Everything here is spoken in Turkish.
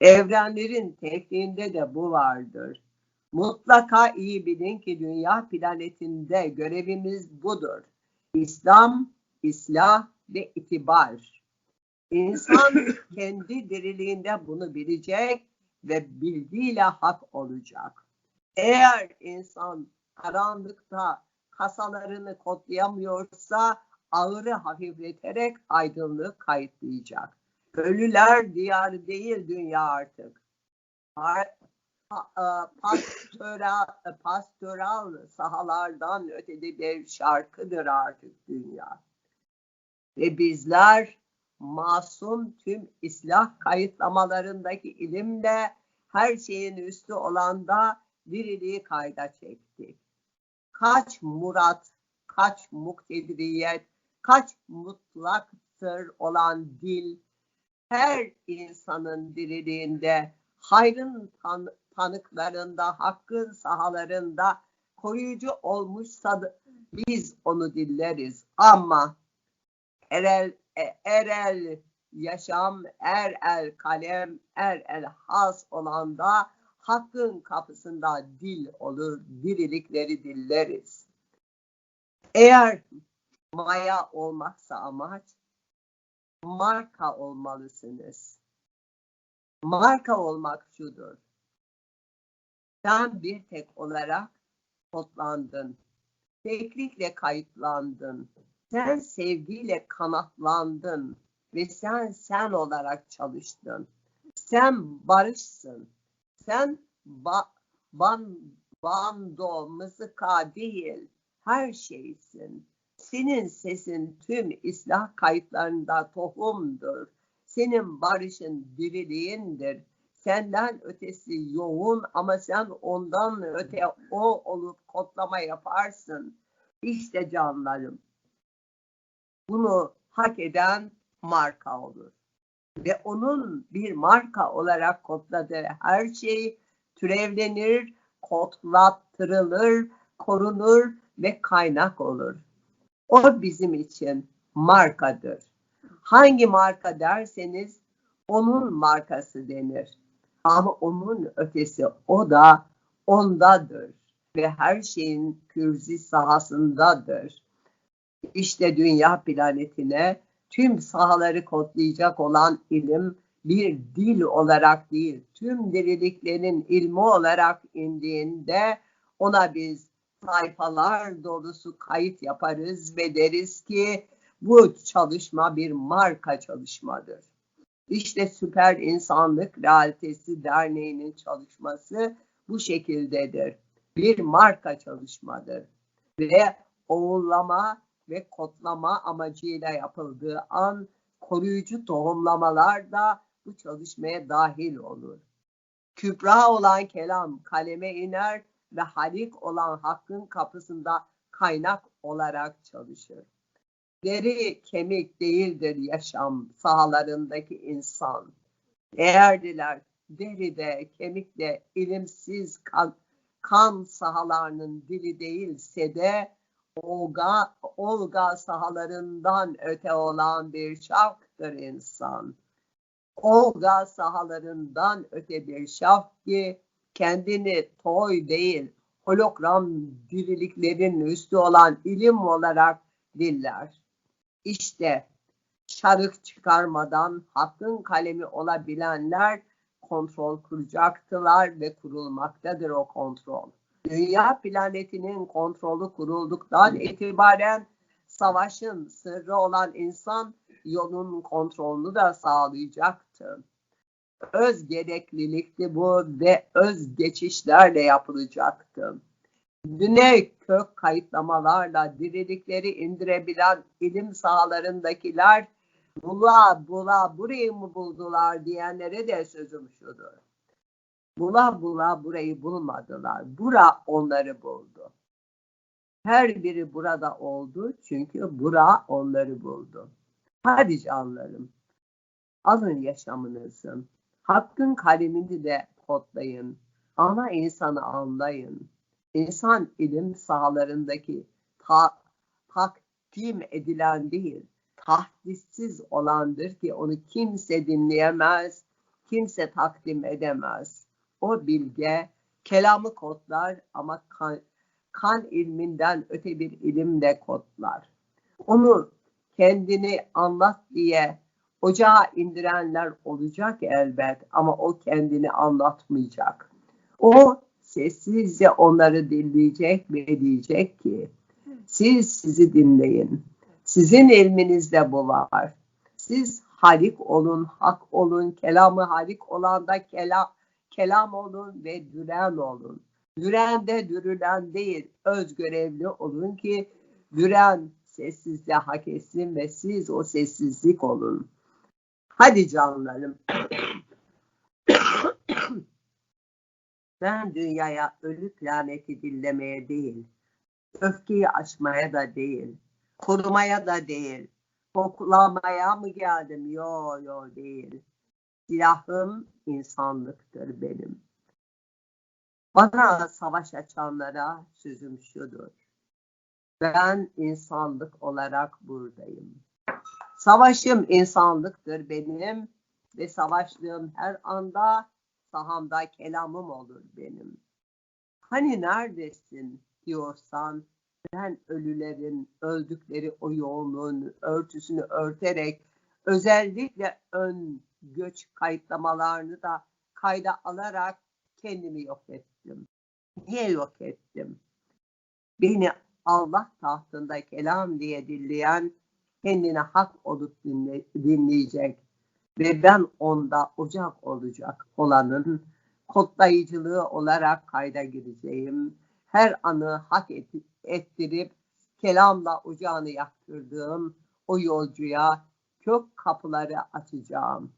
Evrenlerin tekniğinde de bu vardır. Mutlaka iyi bilin ki dünya planetinde görevimiz budur. İslam, İslah ve itibar. İnsan kendi diriliğinde bunu bilecek ve bildiğiyle hak olacak. Eğer insan karanlıkta kasalarını kodlayamıyorsa ağırı hafifleterek aydınlığı kayıtlayacak. Ölüler diyarı değil dünya artık. Pastoral, pastoral sahalardan ötede bir şarkıdır artık dünya. Ve bizler masum tüm islah kayıtlamalarındaki ilimle her şeyin üstü olan da diriliği kayda çektik. Kaç murat, kaç muktediriyet, kaç mutlaktır olan dil, her insanın diriliğinde, hayrın tan tanıklarında, hakkın sahalarında koruyucu olmuşsa biz onu dilleriz. Ama erel, e, erel yaşam, er el kalem, er el has olan da hakkın kapısında dil olur, dirilikleri dilleriz. Eğer maya olmaksa amaç, marka olmalısınız. Marka olmak şudur. Sen bir tek olarak kodlandın. Teklikle kayıtlandın. Sen sevgiyle kanatlandın ve sen sen olarak çalıştın. Sen barışsın. Sen ba ban bando, mızıka değil, her şeysin. Senin sesin tüm islah kayıtlarında tohumdur. Senin barışın diriliğindir. Senden ötesi yoğun ama sen ondan öte o olup kodlama yaparsın. İşte canlarım. Bunu hak eden marka olur. Ve onun bir marka olarak kodladığı her şey türevlenir, kodlattırılır, korunur ve kaynak olur. O bizim için markadır. Hangi marka derseniz onun markası denir. Ama onun ötesi o da ondadır ve her şeyin kürzi sahasındadır. İşte dünya planetine tüm sahaları kodlayacak olan ilim bir dil olarak değil, tüm diriliklerin ilmi olarak indiğinde ona biz sayfalar dolusu kayıt yaparız ve deriz ki bu çalışma bir marka çalışmadır. İşte Süper İnsanlık Realitesi Derneği'nin çalışması bu şekildedir. Bir marka çalışmadır ve oğullama ve kodlama amacıyla yapıldığı an koruyucu tohumlamalar da bu çalışmaya dahil olur. Kübra olan kelam kaleme iner ve halik olan hakkın kapısında kaynak olarak çalışır. Deri kemik değildir yaşam sahalarındaki insan. Eğer diler deride, kemikle ilimsiz kan, kan sahalarının dili değilse de olga, olga sahalarından öte olan bir şaftır insan. Olga sahalarından öte bir şaf ki kendini toy değil hologram diriliklerin üstü olan ilim olarak diller. İşte çarık çıkarmadan hakkın kalemi olabilenler kontrol kuracaktılar ve kurulmaktadır o kontrol. Dünya planetinin kontrolü kurulduktan itibaren savaşın sırrı olan insan yolun kontrolünü de sağlayacaktı. Öz gereklilikti bu ve öz geçişlerle yapılacaktı. Düne kök kayıtlamalarla dirilikleri indirebilen ilim sahalarındakiler bula bula burayı mı buldular diyenlere de sözüm şudur. Bula bula burayı bulmadılar. Bura onları buldu. Her biri burada oldu çünkü bura onları buldu. Hadi canlarım. Alın yaşamınızı. Hakkın kalemini de kodlayın. Ama insanı anlayın. İnsan ilim sahalarındaki ta, takdim edilen değil, tahdissiz olandır ki onu kimse dinleyemez, kimse takdim edemez. O bilge kelamı kodlar ama kan, kan ilminden öte bir ilimle kodlar. Onu kendini anlat diye ocağa indirenler olacak elbet ama o kendini anlatmayacak. O sessizce onları dinleyecek ve diyecek ki siz sizi dinleyin. Sizin ilminizde bu var. Siz halik olun, hak olun, kelamı halik olan da kelam, kelam olun ve düren olun. Düren de dürülen değil, öz görevli olun ki düren sessizce hak etsin ve siz o sessizlik olun. Hadi canlarım. ben dünyaya ölü planeti dinlemeye değil, öfkeyi aşmaya da değil, korumaya da değil, koklamaya mı geldim? Yo yo değil. Silahım insanlıktır benim. Bana savaş açanlara sözüm şudur. Ben insanlık olarak buradayım. Savaşım insanlıktır benim ve savaştığım her anda sahamda kelamım olur benim. Hani neredesin diyorsan ben ölülerin, öldükleri o yoğunluğun örtüsünü örterek özellikle ön göç kayıtlamalarını da kayda alarak kendimi yok ettim. Niye yok ettim? Beni Allah tahtında kelam diye dinleyen kendine hak olup dinle, dinleyecek ve ben onda ocak olacak olanın kodlayıcılığı olarak kayda gireceğim. Her anı hak et, ettirip kelamla ocağını yaktırdığım o yolcuya kök kapıları açacağım.